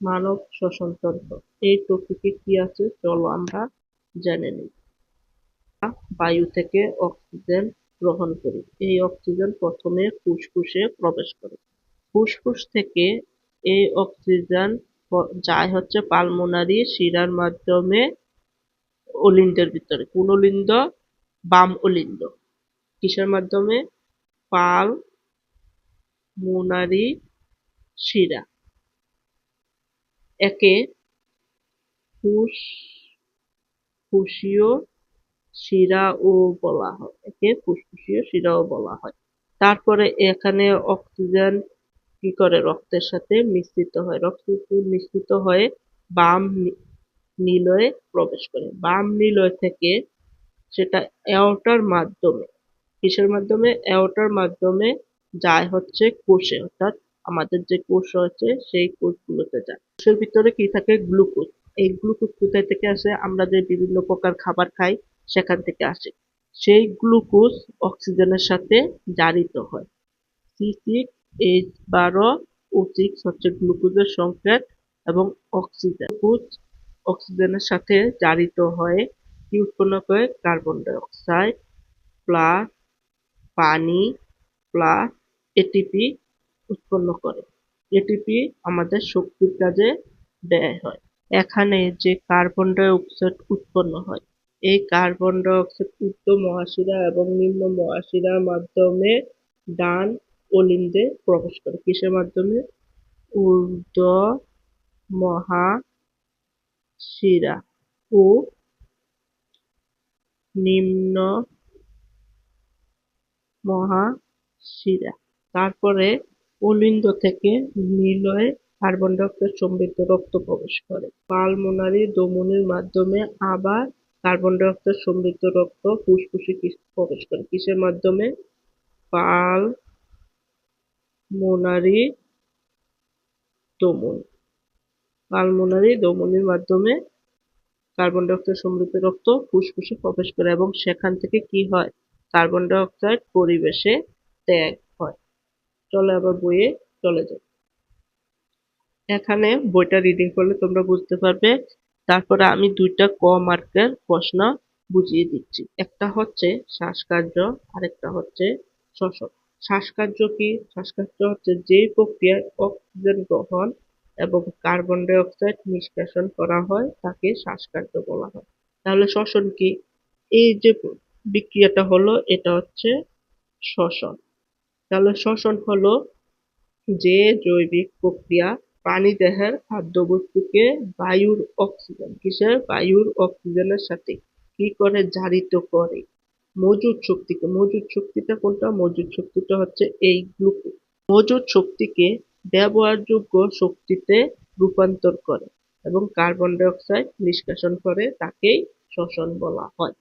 মানব শ্বসনতন্ত্র এই টপিকে কি আছে চলো আমরা জেনে নিই। বায়ু থেকে অক্সিজেন গ্রহণ করি। এই অক্সিজেন প্রথমে ফুসফুসে প্রবেশ করে। ফুসফুস থেকে এই অক্সিজেন যায় হচ্ছে পালমোনারি শিরার মাধ্যমে অলিন্দের ভিতরে। কোন অলিন্দ? বাম অলিন্দ। কিসের মাধ্যমে? পাল মোনারি শিরা। একে শিরাও বলা হয়। একে ফুসফুসীয় শিরাও বলা হয়। তারপরে এখানে অক্সিজেন কি করে? রক্তের সাথে মিশ্রিত হয়। রক্ত মিশ্রিত হয়ে বাম নিলয়ে প্রবেশ করে। বাম নিলয় থেকে সেটা অ্যাওর্টার মাধ্যমে, কিসের মাধ্যমে? অ্যাওর্টার মাধ্যমে যায় হচ্ছে কোষে, অর্থাৎ আমাদের যে কোষ রয়েছে, সেই কোষগুলোতে যায়। কোষের ভিতরে কি থাকে? গ্লুকোজ। এই গ্লুকোজ কোথায় থেকে আসে? আমরা যে বিভিন্ন প্রকার খাবার খাই, সেখান থেকে আসে। সেই গ্লুকোজ অক্সিজেনের সাথে জারিত হয়। সি সিক্স এইচ বারো ও সিক্স হচ্ছে গ্লুকোজের সংকেত এবং অক্সিজেন। গ্লুকোজ অক্সিজেনের সাথে জারিত হয়ে কি উৎপন্ন করে? কার্বন ডাই অক্সাইড, প্লাস পানি, প্লাস এটিপি উৎপন্ন করে। এটিপি আমাদের শক্তির কাজে ব্যয় হয়। এখানে যে কার্বন ডাই অক্সাইড উৎপন্ন হয়, এই কার্বন ডাই অক্সাইড উচ্চ মহাশিরা এবং নিম্ন মহাশিরার মাধ্যমে ডান অলিন্দে প্রবেশ করে। কিসের মাধ্যমে? ঊর্ধ্ব মহাশিরা ও নিম্ন মহাশিরা। তারপরে অলিন্দ থেকে নিলয়ে কার্বন ডাইঅক্সাইড সমৃদ্ধ রক্ত প্রবেশ করে। পালমোনারি ধমনির মাধ্যমে আবার কার্বন ডাইঅক্সাইড সমৃদ্ধ রক্ত ফুসফুসে প্রবেশ করে। কিসের মাধ্যমে? পাল মোনারি ধমনী পালমোনারি ধমনির মাধ্যমে কার্বন ডাইঅক্সাইড সমৃদ্ধ রক্ত ফুসফুসে প্রবেশ করে এবং সেখান থেকে কি হয়? কার্বন ডাইঅক্সাইড পরিবেশে ত্যাগ। চলে আবার বইয়ে চলে যাই এখানে বইটা রিডিং করলে তোমরা বুঝতে পারবে। তারপরে আমি দুইটা ক মার্কের প্রশ্ন বুঝিয়ে দিচ্ছি। একটা হচ্ছে শ্বাসকার্য, আরেকটা হচ্ছে শ্বসন শ্বাসকার্য কি? শ্বাসকার্য হচ্ছে যে প্রক্রিয়ায় অক্সিজেন গ্রহণ এবং কার্বন ডাই অক্সাইড নিষ্কাশন করা হয়, তাকে শ্বাসকার্য বলা হয়। তাহলে শ্বসন কি? এই যে বিক্রিয়াটা হলো, এটা হচ্ছে শ্বসন তাহলে শ্বসন হলো যে জৈবিক প্রক্রিয়া প্রাণীদেহের খাদ্যবস্তুকে বায়ুর অক্সিজেন, কিসের? বায়ুর অক্সিজেনের সাথে কি করে জারিত করে? মজুদ শক্তিকে, মজুদ শক্তিটা কোনটা? মজুদ শক্তিটা হচ্ছে এই গ্লুকোজ। মজুদ শক্তিকে ব্যবহারযোগ্য শক্তিতে রূপান্তর করে এবং কার্বন ডাইঅক্সাইড নিষ্কাশন করে তাকেই শ্বসন বলা হয়।